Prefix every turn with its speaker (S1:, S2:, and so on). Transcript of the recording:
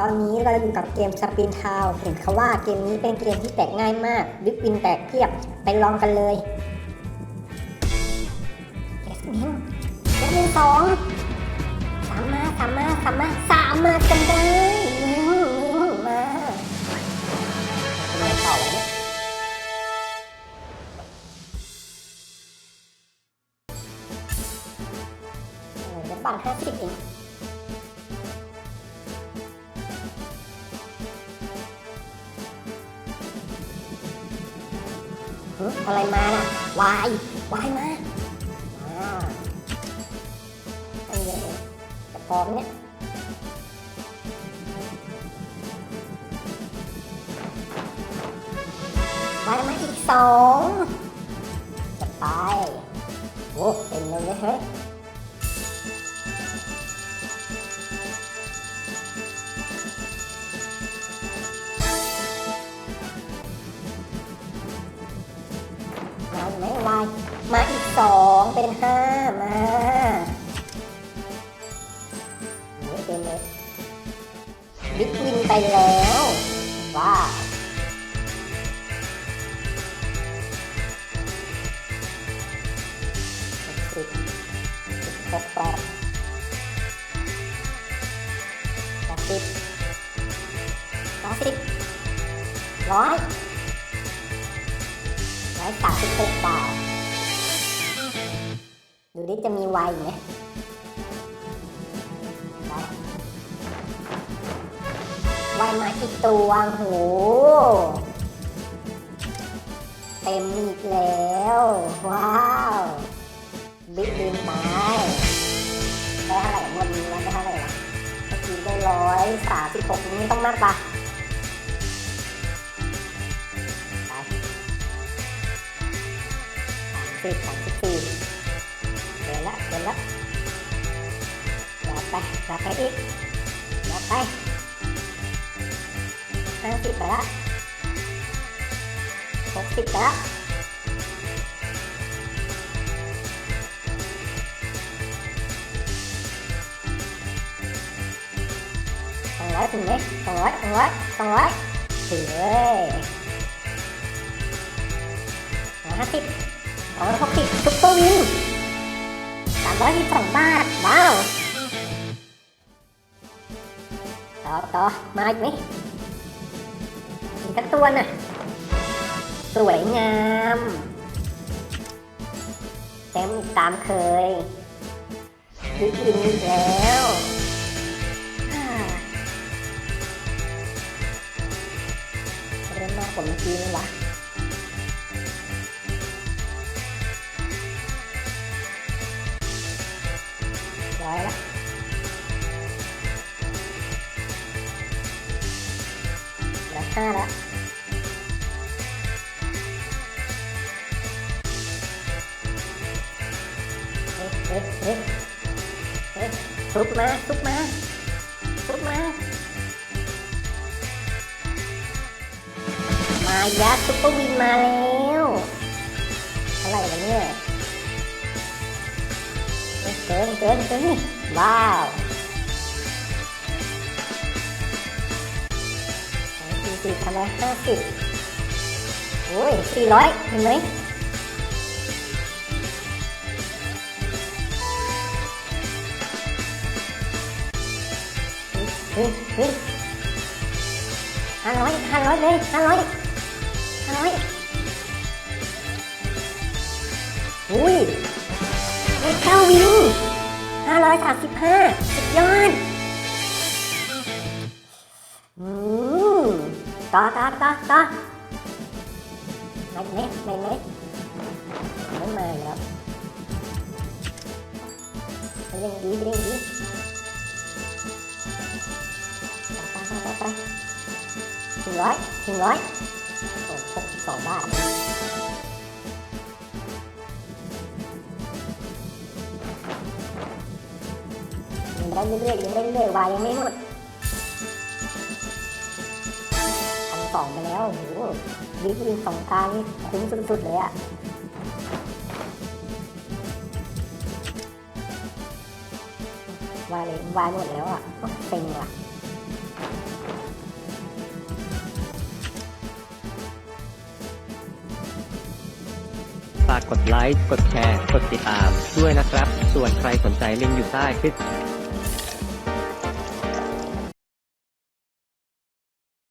S1: ตอนนี้เราอยู่กับเกมสปินทาวเห็นเขาว่าเกมนี้เป็นเกมที่แตกง่ายมากบิ๊กวินแตกเพียบไปลองกันเลยเอสมินเอสมินสองสามมาสามมาสามมาสามมากันได้มาเป็นไงต่อวะเนี่ยเออเดี๋ยวบันห้าสิบเอง อะไรมาล่ะวายวายมาอ่าอันนี้จะพอไหมเนี่ยวายมาอีกสองจะไปโอ้เป็นเลยเว้ยเฮ้ย เป็นห้ามาโอ้ยเต็มเลยบิ๊กวินไปแล้ว ว้าวสิบสิบหกแปดแปดสิบเก้าสิบร้อยร้อยสามสิบหกบาท ดูดิจะมีไวไหมไวมาอีกตัวโหเต็มอีกแล้ว ว้าวบิ๊กบินไปได้เท่าไหร่วันนี้ได้เท่าไหร่ละเมื่อกี้ได้ร้อยสามสิบหกนี้ต้องมากปะไปสามสิบสามสิบสี่ เดินละเดินละอย่าไปอย่าไปอีกอย่าไปห้าสิบไปละหกสิบไปละสองร้อยถึงไหมสองร้อยสองร้อยสองร้อยถึงเลยห้าสิบสองร้อยหกสิบซุปเปอร์วินามร้อยยี่สิบสองบาท ว้าว ต่อต่อมาอีกไหมอีกสักตัวน่ะ สวยงาม เต็มตามเคยบิ๊กอินแล้วเริ่มมากกว่าเมื่อกี้นี่วะ ร้อยละเหลือห้าละเฮ้ยเฮ้ยเฮ้ยเฮ้ยซุปมาซุปมาซุปมามายัดซุปเปอร์วินมาแล้วอะไรวะเนี่ย เกินเกินเกินว้าวสี่สิบทำไมห้าสิบโอ้ยสี่ร้อยเห็นไหมเฮ้ยเฮ้ยห้าร้อยห้าร้อยเลยห้าร้อยห้าร้อยอุ้ย สามสิบห้าสุดยอดอือต่อต่อต่อต่อไม่เล็กไม่เล็กไม่มาแล้วเร่งดีเร่งดีไปไปไปไปถึงร้อยถึงร้อยโอ้หกสิบสองบาท ได้เรื่อยๆยังได้เรื่อยๆวายังไม่หมดทันสองไปแล้วโอ้โหวิธีสองการนี่คุ้มสุดๆเลยอะวายเลยวายหมดแล้วอะเซ็งว่ะฝาก
S2: กดไลค์ กดแชร์ กดติดตามด้วยนะครับ ส่วนใครสนใจลิงก์อยู่ใต้คลิป